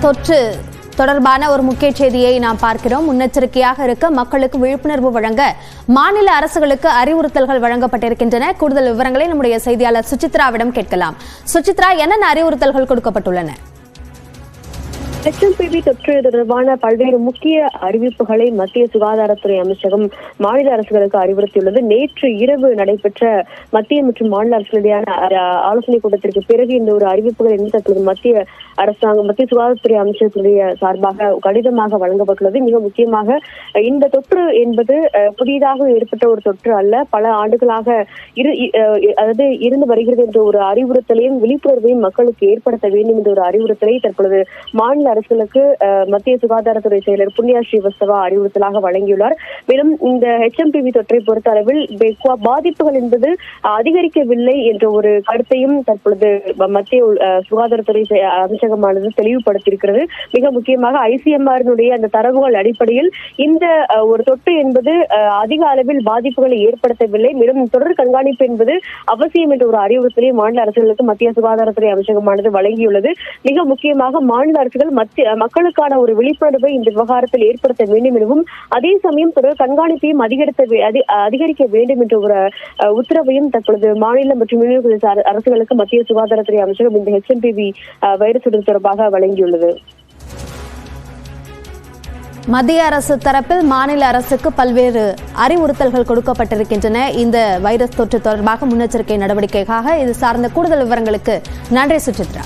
தொற்று தொடர்பான ஒரு முக்கிய செய்தியை நாம் பார்க்கிறோம். முன்னெச்சரிக்கையாக இருக்க மக்களுக்கு விழிப்புணர்வு வழங்க மாநில அரசுகளுக்கு அறிவுறுத்தல்கள் வழங்கப்பட்டிருக்கின்றன. கூடுதல் விவரங்களை நம்முடைய செய்தியாளர் சுசித்ராவிடம் கேட்கலாம். சுசித்ரா என்னென்ன அறிவுறுத்தல்கள் கொடுக்கப்பட்டுள்ளன? எச்எம்பிவி தொற்று தொடர்பான பல்வேறு முக்கிய அறிவிப்புகளை மத்திய சுகாதாரத்துறை அமைச்சகம் மாநில அரசுகளுக்கு அறிவுறுத்தியுள்ளது. நேற்று இரவு நடைபெற்ற மத்திய மற்றும் மாநில அரசுகளிடையான ஆலோசனை கூட்டத்திற்கு பிறகு இந்த ஒரு அறிவிப்புகள் என்று தற்போது மத்திய அரசாங்கம் மத்திய சுகாதாரத்துறை அமைச்சகத்துடைய சார்பாக கடிதமாக வழங்கப்பட்டுள்ளது. மிக முக்கியமாக இந்த தொற்று என்பது புதிதாக ஏற்பட்ட ஒரு தொற்று அல்ல. பல ஆண்டுகளாக இரு அதாவது இருந்து வருகிறது என்ற ஒரு அறிவுறுத்தலையும் விழிப்புணர்வையும் மக்களுக்கு ஏற்படுத்த வேண்டும் என்ற ஒரு அறிவுறுத்தலை தற்பொழுது மாநில அரசுகளுக்கு மத்திய சுகாதாரத்துறை செயலர் புண்ணியா ஸ்ரீவஸ்தவா அறிவுறுத்தலாக வழங்கியுள்ளார். மேலும் இந்த ஹெச்எம்பிவி தொற்றை பொறுத்த அளவில் பாதிப்புகள் என்பது அதிகரிக்கவில்லை என்ற ஒரு கருத்தையும் தற்பொழுது மத்திய சுகாதாரத்துறை அமைச்சகமானது தெளிவுபடுத்தியிருக்கிறது. மிக முக்கியமாக ஐசிஎம்ஆரினுடைய அந்த தரவுகள் அடிப்படையில் இந்த ஒரு தொற்று என்பது அதிக அளவில் பாதிப்புகளை ஏற்படுத்தவில்லை. மேலும் தொடர் கண்காணிப்பு என்பது அவசியம் என்ற ஒரு அறிவுறுத்தலை மாநில அரசுகளுக்கு மத்திய சுகாதாரத்துறை அமைச்சகமானது வழங்கியுள்ளது. மிக முக்கியமாக மாநில அரசுகள் மக்களுக்கான ஒரு விழிப்புணர்வை இந்த விவகாரத்தில் ஏற்படுத்த வேண்டும் எனவும் அதே சமயம் தொடர் கண்காணிப்பையும் அதிகரித்த அதிகரிக்க வேண்டும் என்ற ஒரு உத்தரவையும் தற்பொழுது மாநில மற்றும் யூனியன் அரசுகளுக்கு மத்திய சுகாதாரத்துறை அமைச்சகம் இந்த ஹெச்எம்பிவி வைரஸ் தொடர்பாக வழங்கியுள்ளது. மத்திய அரசு தரப்பில் மாநில அரசுக்கு பல்வேறு அறிவுறுத்தல்கள் கொடுக்கப்பட்டிருக்கின்றன. இந்த வைரஸ் தொற்று தொடர்பாக முன்னெச்சரிக்கை நடவடிக்கைக்காக இது சார்ந்த கூடுதல் விவரங்களுக்கு நன்றி சுசித்ரா.